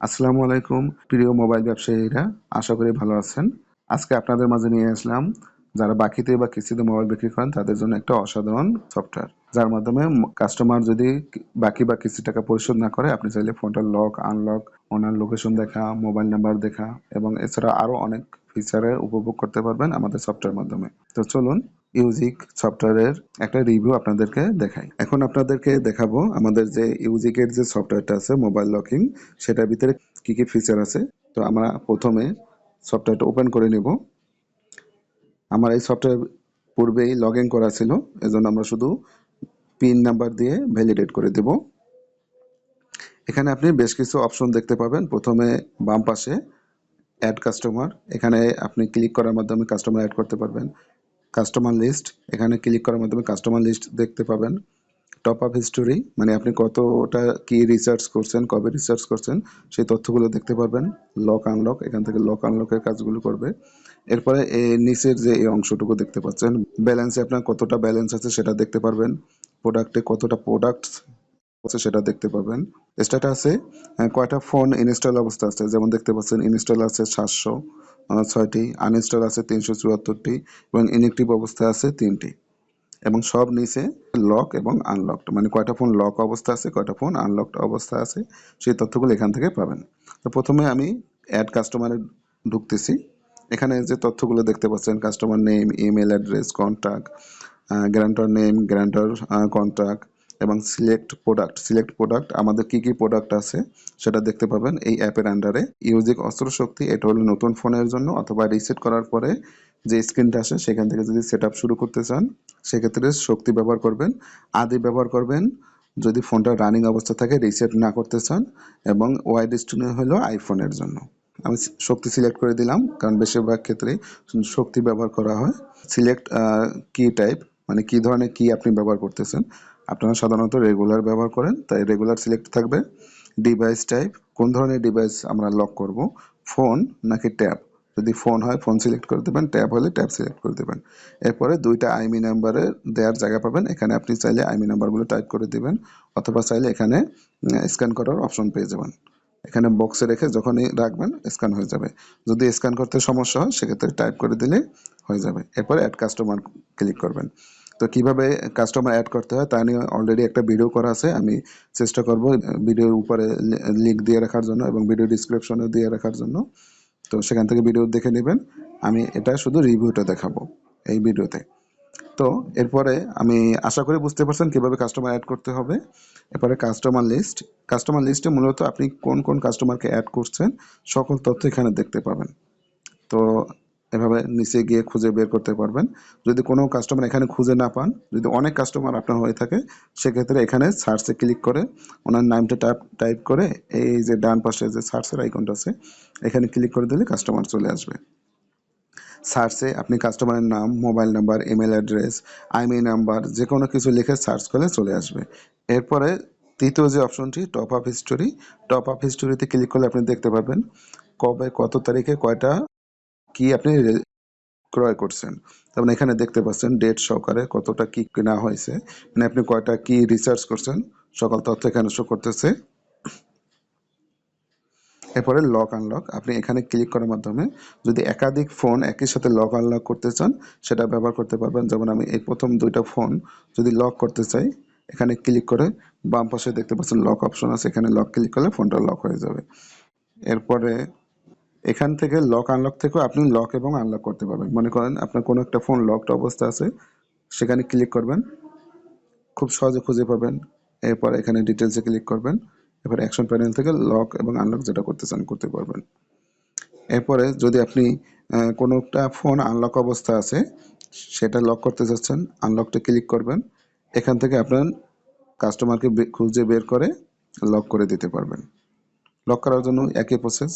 আসসালামু আলাইকুম, প্রিয় মোবাইল ব্যবসায়ীরা, আশা করি ভালো আছেন। আজকে আপনাদের মাঝে নিয়ে আসলাম যারা বাকিতে বা কিস্তিতে মোবাইল বিক্রি করেন, তাদের জন্য একটা অসাধারণ সফটওয়্যার, যার মাধ্যমে কাস্টমার যদি বাকি বা কিস্তি টাকা পরিশোধ না করে, আপনি চাইলে ফোনটার লক, আনলক, ওনার লোকেশন দেখা, মোবাইল নাম্বার দেখা, এবং এছাড়া আরও অনেক ফিচারের উপভোগ করতে পারবেন আমাদের সফটওয়্যার মাধ্যমে। তো চলুন ইউজিক সফটওয়্যারের একটা রিভিউ আপনাদেরকে দেখাই। এখন আপনাদেরকে দেখাবো আমাদের যে ইউজিকের যে সফটওয়্যারটা আছে মোবাইল লকিং সেটার ভিতরে কি কি ফিচার আছে। তো আমরা প্রথমে সফটওয়্যারটা ওপেন করে নিব। আমার এই সফটওয়্যার পূর্বেই লগ ইন করা ছিল, এজন্য আমরা শুধু পিন নাম্বার দিয়ে ভ্যালিডেট করে দেব। এখানে আপনি বেশ কিছু অপশন দেখতে পাবেন। প্রথমে বাম পাশে অ্যাড কাস্টমার এখানে আপনি ক্লিক করার মাধ্যমে কাস্টমার অ্যাড করতে পারবেন। কাস্টমার লিস্ট এখানে ক্লিক করার মাধ্যমে কাস্টমার লিস্ট দেখতে পাবেন। টপ আপ হিস্টোরি মানে আপনি কতটা কি রিসার্চ করছেন, কবে রিসার্চ করছেন, সেই তথ্যগুলো দেখতে পারবেন। লক আনলক এখান থেকে লক আনলকের কাজগুলো করবে। এরপরে নিচের যে এই অংশটুকু দেখতে পাচ্ছেন ব্যালেন্সে আপনার কতটা ব্যালেন্স আছে সেটা দেখতে পারবেন। প্রোডাক্টে কতটা প্রোডাক্ট আছে সেটা দেখতে পাবেন। স্ট্যাটাসে কয়টা ফোন ইনস্টল অবস্থা আছে? যেমন দেখতে পাচ্ছেন, ইনস্টল আছে সাতশো ছয়টি, আনইনস্টল আছে তিনশো চুয়াত্তরটি এবং ইনএক্টিভ অবস্থায় আছে তিনটি। এবং সব নিচে লক এবং আনলকড মানে কয়টা ফোন লক অবস্থা আছে, কয়টা ফোন আনলকড অবস্থা আছে, সেই তথ্যগুলো এখান থেকে পাবেন। তো প্রথমে আমি অ্যাড কাস্টমারে ঢুকতেছি। এখানে যে তথ্যগুলো দেখতে পাচ্ছেন customer name email address contact guarantor name guarantor contact এবং সিলেক্ট প্রোডাক্ট সিলেক্ট প্রোডাক্ট আমাদের কি কি প্রোডাক্ট আছে সেটা দেখতে পাবেন এই অ্যাপের আন্ডারে ইউজিক অস্ত্র শক্তি এটা হলো নতুন ফোনের জন্য অথবা রিসেট করার পরে যে স্ক্রিনটা আসে সেখান থেকে যদি সেট শুরু করতে চান, সেক্ষেত্রে শক্তি ব্যবহার করবেন। আদি ব্যবহার করবেন যদি ফোনটা রানিং অবস্থা থাকে রিসেট না করতে চান এবং ওয়াইড স্টোনে হলো আইফোনের জন্য। আমি শক্তি সিলেক্ট করে দিলাম, কারণ বেশিরভাগ ক্ষেত্রে শক্তি ব্যবহার করা হয়। সিলেক্ট কি টাইপ মানে কি ধরনের কি আপনি ব্যবহার করতেছেন আপনারা সাধারণত রেগুলার ব্যবহার করেন, তাই রেগুলার সিলেক্ট থাকবে। ডিভাইস টাইপ কোন ধরনের ডিভাইস আমরা লক করব? ফোন নাকি ট্যাব যদি ফোন হয় ফোন সিলেক্ট করে দেবেন ট্যাব হলে ট্যাব সিলেক্ট করে দেবেন। এরপরে দুইটা আইমি নাম্বারে দেওয়ার জায়গা পাবেন। এখানে আপনি চাইলে আইমি নাম্বারগুলো টাইপ করে দিবেন, অথবা চাইলে এখানে স্ক্যান করার অপশন পেয়ে যাবেন। এখানে বক্সে রেখে যখনই রাখবেন স্ক্যান হয়ে যাবে। যদি স্ক্যান করতে সমস্যা হয়, সেক্ষেত্রে টাইপ করে দিলে হয়ে যাবে। এরপরে অ্যাড কাস্টমার ক্লিক করবেন। তো কীভাবে কাস্টমার অ্যাড করতে হয় তা নিয়ে অলরেডি একটা ভিডিও করা আছে। আমি চেষ্টা করব ভিডিওর উপরে লিঙ্ক দিয়ে রাখার জন্য এবং ভিডিও ডিসক্রিপশনে দিয়ে রাখার জন্য। তো সেখান থেকে ভিডিও দেখে নেবেন। আমি এটা শুধু রিভিউটা দেখাবো এই ভিডিওতে তো এরপরে আমি আশা করি বুঝতে পারছেন কীভাবে কাস্টমার অ্যাড করতে হবে। এরপরে কাস্টমার লিস্ট কাস্টমার লিস্টে মূলত আপনি কোন কোন কাস্টমারকে অ্যাড করছেন, সকল তথ্য এখানে দেখতে পাবেন। তো এভাবে নিচে গিয়ে খুঁজে বের করতে পারবেন। যদি কোনো কাস্টমার এখানে খুঁজে না পান, যদি অনেক কাস্টমার আপনার হয়ে থাকে, সেক্ষেত্রে এখানে সার্চে ক্লিক করে, ওনার নামটা টাইপ টাইপ করে এই যে ডান পাশে যে সার্চের আইকনটা আছে, এখানে ক্লিক করে দিলে কাস্টমার চলে আসবে। সার্চে আপনি কাস্টমারের নাম mobile number email address IMEI number যে কোনো কিছু লিখে সার্চ করলে চলে আসবে। এরপরে তৃতীয় যে অপশনটি top up history top up হিস্টোরিতে click করলে আপনি দেখতে পাবেন কবে, কত তারিখে কয়টা কি আপনি ক্রয় করছেন? তারপরে এখানে দেখতে পাচ্ছেন ডেট সহকারে কতটা কি কেনা হয়েছে। মানে আপনি কয়টা কি রিসার্চ করছেন? সকল তথ্য এখানে শো করতেছে। এরপরে লক আনলক আপনি এখানে ক্লিক করার মাধ্যমে যদি একাধিক ফোন একই সাথে লক আনলক করতে চান, সেটা ব্যবহার করতে পারবেন। যেমন আমি এই প্রথম দুইটা ফোন যদি লক করতে চাই, এখানে ক্লিক করে বাম পাশে দেখতে পাচ্ছেন লক অপশন আছে। এখানে লক ক্লিক করলে ফোনটা লক হয়ে যাবে। এরপরে এখান থেকে লক আনলক থেকেও আপনি লক এবং আনলক করতে পারবেন। মনে করেন আপনার কোনো একটা ফোন লকড অবস্থা আছে, সেখানে ক্লিক করবেন। খুব সহজে খুঁজে পাবেন। এরপর এখানে ডিটেলসে ক্লিক করবেন। এবার অ্যাকশন প্যানেল থেকে লক এবং আনলক যেটা করতে চান করতে পারবেন। এরপরে যদি আপনি কোনো একটা ফোন আনলক অবস্থা আছে, সেটা লক করতে যাচ্ছেন আনলকটা ক্লিক করবেন। এখান থেকে আপনার কাস্টমারকে খুঁজে বের করে লক করে দিতে পারবেন। লক করার জন্য একই প্রসেস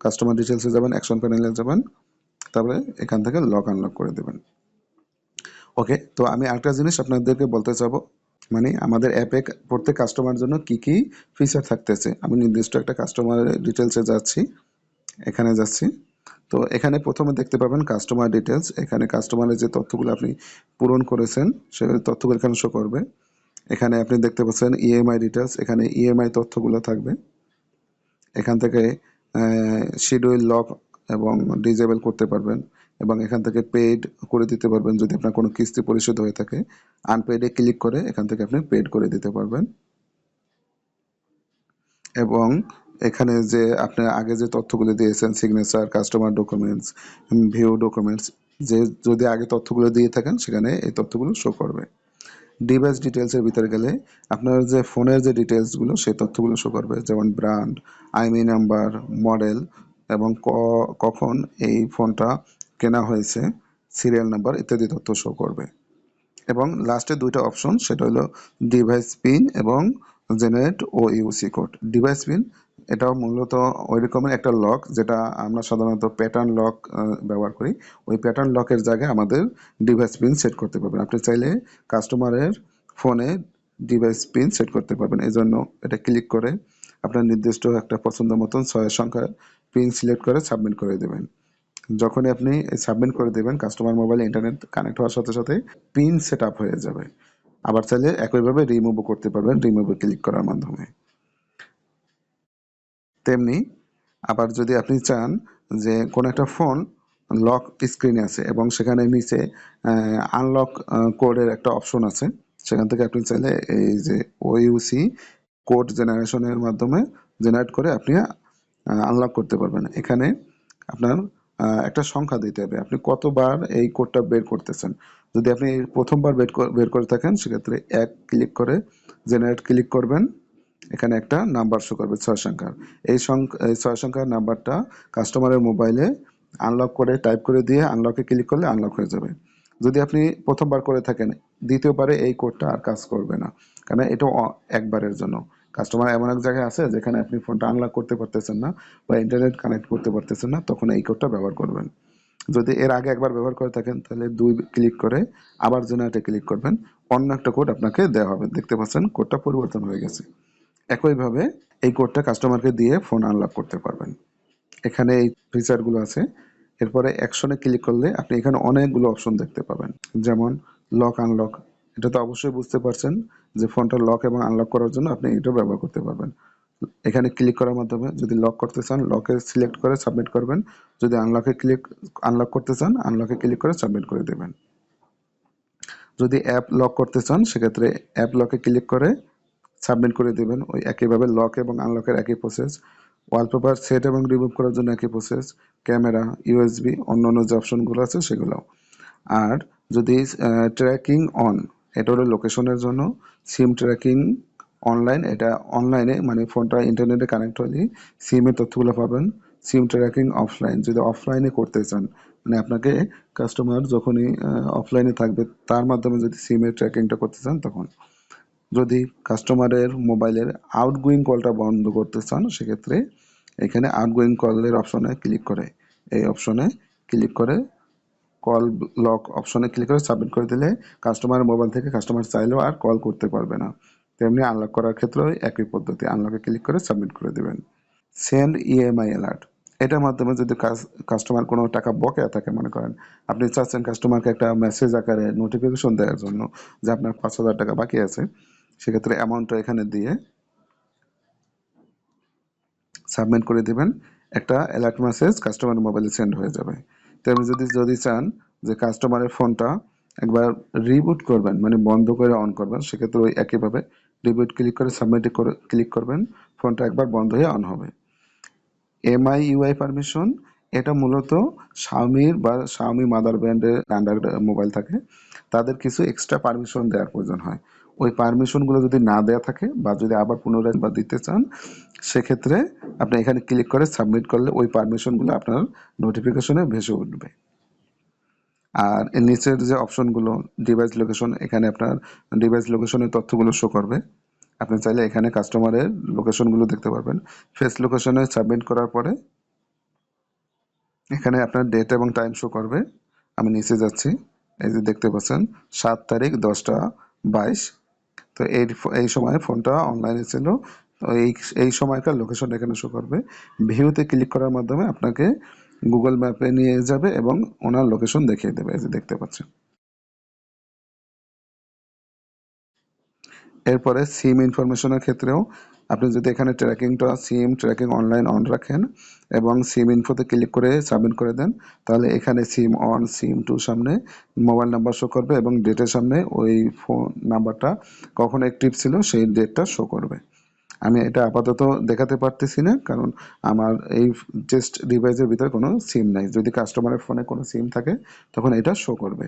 কাস্টমার ডিটেলসে যাবেন অ্যাকশন প্যানেলে যাবেন, তারপরে এখান থেকে লক আনলক করে দেবেন। ওকে তো আমি আরেকটা জিনিস আপনাদেরকে বলতে চাবো মানে আমাদের অ্যাপে প্রত্যেক কাস্টমার জন্য কি কি ফিচার থাকতেছে। আমি নির্দিষ্ট একটা কাস্টমার ডিটেলসে যাচ্ছি, এখানে যাচ্ছি। তো এখানে প্রথমে দেখতে পাবেন কাস্টমার ডিটেলস এখানে কাস্টমারের যে তথ্যগুলো আপনি পূরণ করেছেন, সে তথ্যগুলো এখানে শো করবে। এখানে আপনি দেখতে পাচ্ছেন ইএমআই ডিটেলস এখানে ইএমআই তথ্যগুলো থাকবে। এখান থেকে শিডিউল লক এবং ডিজেবল করতে পারবেন এবং এখান থেকে পেইড করে দিতে পারবেন যদি আপনার কোনো কিস্তি পরিশোধ হয়ে থাকে। আনপেইডে ক্লিক করে এখান থেকে আপনি পেইড করে দিতে পারবেন। এবং এখানে যে আপনি আগে যে তথ্যগুলো দিয়েছেন signature customer documents view documents যে যদি আগে তথ্যগুলো দিয়ে থাকেন, সেখানে এই তথ্যগুলো শো করবে। ডিভাইস ডিটেলসের ভিতরে গেলে আপনার যে ফোনের যে ডিটেলসগুলো সেই তথ্যগুলো শো করবে। যেমন ব্র্যান্ড আইমি নাম্বার মডেল এবং কখন এই ফোনটা কেনা হয়েছে সিরিয়াল নাম্বার ইত্যাদি তথ্য শো করবে। এবং লাস্টে দুইটা অপশন সেটা হলো ডিভাইস পিন এবং জেনারেট ও ইউসি কোড ডিভাইস পিন এটাও মূলত ওই রকমের একটা লক যেটা আমরা সাধারণত প্যাটার্ন লক ব্যবহার করি। ওই প্যাটার্ন লকের জায়গায় আমাদের ডিভাইস পিন সেট করতে পারবেন। আপনি চাইলে কাস্টমারের ফোনে ডিভাইস পিন সেট করতে পারবেন। এই জন্য এটা ক্লিক করে আপনার নির্দিষ্ট একটা পছন্দ মতন ছয় সংখ্যার পিন সিলেক্ট করে সাবমিট করে দেবেন। যখনই আপনি সাবমিট করে দেবেন কাস্টমার মোবাইলে ইন্টারনেট কানেক্ট হওয়ার সাথে সাথে পিন সেট হয়ে যাবে। আবার চাইলে একইভাবে রিমুভও করতে পারবেন রিমুভে ক্লিক করার মাধ্যমে। তেমনি আবার যদি আপনি চান যে কোনো একটা ফোন লক স্ক্রিনে আছে এবং সেখানে নিচে আনলক কোডের একটা অপশন আছে, সেখান থেকে আপনি চাইলে এই যে ওইউসি কোড জেনারেশনের মাধ্যমে জেনারেট করে আপনি আনলক করতে পারবেন। এখানে আপনার একটা সংখ্যা দিতে হবে। আপনি কতবার এই কোডটা বের করতেছেন? যদি আপনি প্রথমবার বের বের করে থাকেন, সেক্ষেত্রে এক ক্লিক করে জেনারেট ক্লিক করবেন। এখানে একটা নাম্বার শো করবে, ছয় সংখ্যার। এই সংখ্যা এই ছয় সংখ্যার নাম্বারটা কাস্টমারের মোবাইলে আনলক করে টাইপ করে দিয়ে আনলকে ক্লিক করলে আনলক হয়ে যাবে। যদি আপনি প্রথমবার করে থাকেন, দ্বিতীয়বারে এই কোডটা আর কাজ করবে না। কারণ এটা একবারের জন্য। কাস্টমার এমন এক জায়গায় আছে যেখানে আপনি ফোনটা আনলক করতে পারতেছেন না বা ইন্টারনেট কানেক্ট করতে পারতেছেন না, তখন এই কোডটা ব্যবহার করবেন। যদি এর আগে একবার ব্যবহার করে থাকেন, তাহলে দুই ক্লিক করে আবার জেনারেটে ক্লিক করবেন, অন্য একটা কোড আপনাকে দেওয়া হবে। দেখতে পাচ্ছেন কোডটা পরিবর্তন হয়ে গেছে। একইভাবে এই কোডটা কাস্টমারকে দিয়ে ফোন আনলক করতে পারবেন। এখানে এই ফিচারগুলো আছে। এরপরে অ্যাকশনে ক্লিক করলে আপনি এখানে অনেকগুলো অপশন দেখতে পাবেন। যেমন লক আনলক এটা তো অবশ্যই বুঝতে পারছেন যে ফোনটা লক এবং আনলক করার জন্য আপনি এটা ব্যবহার করতে পারবেন। এখানে ক্লিক করার মাধ্যমে যদি লক করতে চান লকে সিলেক্ট করে সাবমিট করবেন। যদি আনলকে ক্লিক আনলক করতে চান আনলকে ক্লিক করে সাবমিট করে দেবেন। যদি অ্যাপ লক করতে চান, সেক্ষেত্রে অ্যাপ লকে ক্লিক করে সাবমিট করে দেবেন। ওই একইভাবে লক এবং আনলকের একই প্রসেস ওয়ালপেপার সেট এবং রিমুভ করার জন্য একই প্রসেস ক্যামেরা ইউএসবি অন্য অন্য যে অপশনগুলো আছে সেগুলো। আর যদি ট্র্যাকিং অন এটা হলো লোকেশনের জন্য সিম ট্র্যাকিং অনলাইন এটা অনলাইনে মানে ফোনটা ইন্টারনেটে কানেক্ট হলে সিমের তথ্যগুলো পাবেন। সিম ট্র্যাকিং অফলাইন যদি অফলাইনে করতে চান মানে আপনাকে কাস্টমার যখনই অফলাইনে থাকবে, তার মাধ্যমে যদি সিমের ট্র্যাকিংটা করতে চান, তখন। যদি কাস্টমারের মোবাইলের আউটগোয়িং কলটা বন্ধ করতে চান, সেক্ষেত্রে এখানে আউটগোয়িং কলের অপশনে ক্লিক করে। এই অপশনে ক্লিক করে কল লক অপশনে ক্লিক করে সাবমিট করে দিলে কাস্টমার মোবাইল থেকে কাস্টমার চাইলেও আর কল করতে পারবে না। তেমনি আনলক করার ক্ষেত্রেও একই পদ্ধতি আনলকে ক্লিক করে সাবমিট করে দেবেন। সেন্ড ইএমআই অ্যালার্ট এটার মাধ্যমে যদি কাস্টমার কোনো টাকা বকেয়া থাকে মনে করেন, আপনি চাচ্ছেন কাস্টমারকে একটা মেসেজ আকারে নোটিফিকেশন দেওয়ার জন্য যে আপনার পাঁচ হাজার টাকা বাকি আছে, সেক্ষেত্রে অ্যামাউন্টটা এখানে দিয়ে সাবমিট করে দেবেন। একটা অ্যালার্ট মেসেজ কাস্টমারের মোবাইলে সেন্ড হয়ে যাবে। তেমনি যদি যদি চান যে কাস্টমারের ফোনটা একবার রিবুট করবেন মানে বন্ধ করে অন করবেন, সেক্ষেত্রে ওই একইভাবে রিবুট ক্লিক করে সাবমিটে করে ক্লিক করবেন ফোনটা একবার বন্ধ হয়ে অন হবে। এমআই ইউআই পারমিশন এটা মূলত শাওমির বা শাওমি মাদার ব্র্যান্ডের আন্ডার মোবাইল থাকে, তাদের কিছু এক্সট্রা পারমিশন দেওয়ার প্রয়োজন হয়। ওই পারমিশনগুলো যদি না দেওয়া থাকে বা যদি আবার পুনরায় বা দিতে চান, সেক্ষেত্রে আপনি এখানে ক্লিক করে সাবমিট করলে ওই পারমিশনগুলো আপনার নোটিফিকেশনে ভেসে উঠবে। আর নিচের যে অপশনগুলো ডিভাইস লোকেশন এখানে আপনার ডিভাইস লোকেশনের তথ্যগুলো শো করবে। আপনি চাইলে এখানে কাস্টমারের লোকেশনগুলো দেখতে পারবেন। ফেস লোকেশনে সাবমিট করার পরে এখানে আপনার ডেট এবং টাইম শো করবে। আমি নিচে যাচ্ছি, এই যে দেখতে পাচ্ছেন, সাত তারিখ দশটা বাইশ। তো এই এই সময় ফোনটা অনলাইনে ছিল। তো এই এই সময়কার লোকেশন এখানে শো করবে। ভিউতে ক্লিক করার মাধ্যমে আপনাকে গুগল ম্যাপে নিয়ে যাবে এবং ওনার লোকেশন দেখিয়ে দেবে। এই যে দেখতে পাচ্ছেন। এরপরে সিম ইনফরমেশনের ক্ষেত্রেও আপনি যদি এখানে ট্র্যাকিংটা সিম ট্র্যাকিং অনলাইন অন রাখেন এবং সিম ইনফোতে ক্লিক করে সাবমিট করে দেন, তাহলে এখানে সিম অন সিম টু সামনে মোবাইল নাম্বার শো করবে এবং ডেটের সামনে ওই ফোন নাম্বারটা কখন অ্যাক্টিভ ছিল, সেই ডেটটা শো করবে। আমি এটা আপাতত দেখাতে পারতেছি না, কারণ আমার এই জাস্ট ডিভাইসের ভিতরে কোনো সিম নাই। যদি কাস্টমারের ফোনে কোনো সিম থাকে, তখন এটা শো করবে।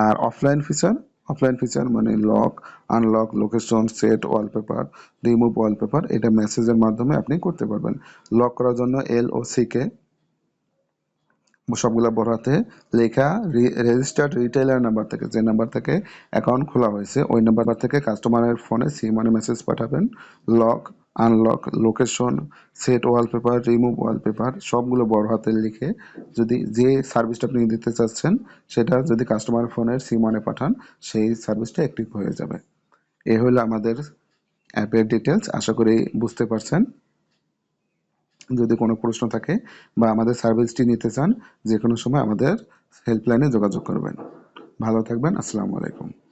আর অফলাইন ফিচার অফলাইন ফিচার মানে lock unlock location set wallpaper remove wallpaper এটা মেসেজের মাধ্যমে আপনি করতে পারবেন। লক করার জন্য এল ও সিকে সবগুলো বড়াতে লেখা রেজিস্টার্ড রিটেলার নাম্বার থেকে, যে নাম্বার থেকে অ্যাকাউন্ট খোলা হয়েছে, ওই নাম্বার থেকে কাস্টমারের ফোনে সি মানে মেসেজ পাঠাবেন। Lock unlock location set wallpaper remove wallpaper সবগুলো বড় হাতে লিখে যদি যে সার্ভিসটা আপনি দিতে চাচ্ছেন, সেটা যদি কাস্টমার ফোনের সি মানে পাঠান, সেই সার্ভিসটা অ্যাক্টিভ হয়ে যাবে। এ হলো আমাদের অ্যাপের ডিটেলস আশা করি বুঝতে পারছেন। যদি কোনো প্রশ্ন থাকে বা আমাদের সার্ভিসটি নিতে চান যে কোনো সময় আমাদের হেল্পলাইনে যোগাযোগ করবেন। ভালো থাকবেন, আসসালামু আলাইকুম।